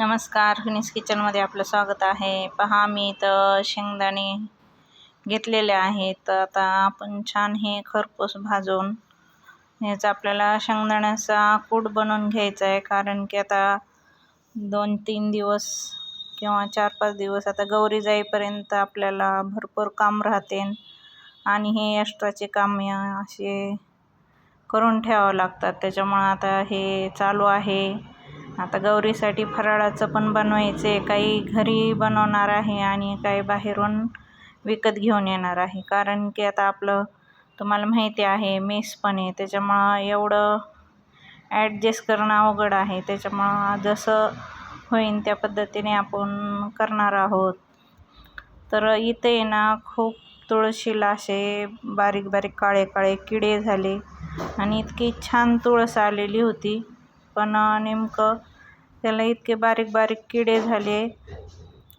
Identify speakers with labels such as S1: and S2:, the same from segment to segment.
S1: नमस्कार फिनिस किचनमध्ये आपलं स्वागत आहे. पहा मी इथं शेंगदाणे घेतलेले आहेत. तर आता आपण छान हे खरपूस भाजून ह्याचा आपल्याला शेंगदाण्याचा कूट बनवून घ्यायचा आहे. कारण की आता दोन तीन दिवस किंवा चार पाच दिवस आता गौरी जाईपर्यंत आपल्याला भरपूर काम राहते. आणि हे एक्स्ट्राचे काम असे करून ठेवावं लागतात. त्याच्यामुळं आता हे चालू आहे. आता गौरीसाठी फराळाचं पण बनवायचं आहे काही घरी बनवणार आहे आणि काही बाहेरून विकत घेऊन येणार आहे. कारण की आता आपलं तुम्हाला माहिती आहे मेस पण आहे. त्याच्यामुळं एवढं ॲडजस्ट करणं अवघड आहे. त्याच्यामुळं जसं होईन त्या पद्धतीने आपण करणार आहोत. तर इथे ना खूप तुळशीला असे बारीक बारीक काळे काळे किडे झाले. आणि इतकी छान तुळस आलेली होती. पण नेमकं त्याला इतके बारीक बारीक किडे झाले.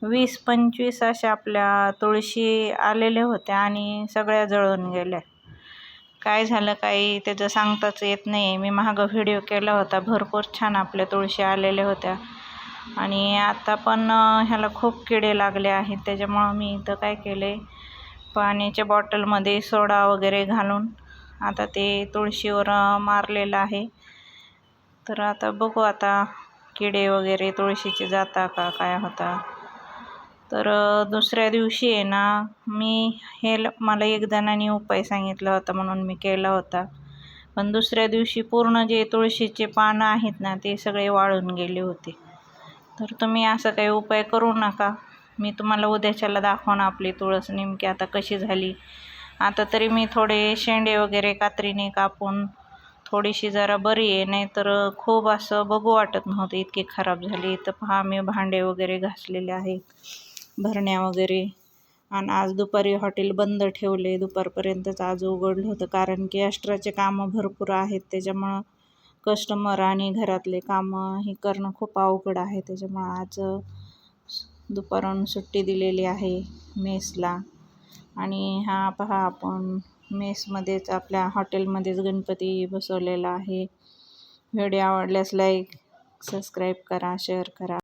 S1: वीस पंचवीस अशा आपल्या तुळशी आलेल्या होत्या आणि सगळ्या जळून गेल्या. काय झालं काही त्याचं सांगताच येत नाही मी महाग व्हिडिओ केला होता. भरपूर छान आपल्या तुळशी आलेल्या होत्या. आणि आता पण ह्याला खूप किडे लागले आहेत. त्याच्यामुळं मी इथं काय केले? पाण्याच्या बॉटलमध्ये सोडा वगैरे घालून आता ते तुळशीवर मारलेलं आहे. तर आता बघू आता किडे वगैरे तुळशीचे जाता का? काय होता? तर दुसऱ्या दिवशी आहे ना मी हे मला एक जणांनी उपाय सांगितला होता म्हणून मी केला होता. पण दुसऱ्या दिवशी पूर्ण जे तुळशीचे पानं आहेत ना ते सगळे वाळून गेले होते. तर तुम्ही असं काही उपाय करू नका. मी तुम्हाला उद्याच्याला दाखवणं आपली तुळस नेमकी आता कशी झाली. आता तरी मी थोडे शेंडे वगैरे कात्रीने कापून थोडीशी जरा बरी आहे नाही तर खूप असं बघू वाटत नव्हतं इतकी खराब झाली. तर पहा मी भांडे वगैरे घासलेले आहेत भरण्या वगैरे. आणि आज दुपारी हॉटेल बंद ठेवले दुपारपर्यंतच आज उघडलं होतं कारण की एक्स्ट्राचे कामं भरपूर आहेत. त्याच्यामुळं कस्टमर आणि घरातले कामं हे करणं खूप अवघड आहे. त्याच्यामुळं आज दुपारून सुट्टी दिलेली आहे मेसला. आणि हा पहा आपण मेसमध्येच आपल्या हॉटेलमध्येच गणपती बसवलेला आहे. व्हिडिओ आवडल्यास लाईक सबस्क्राईब करा शेअर करा.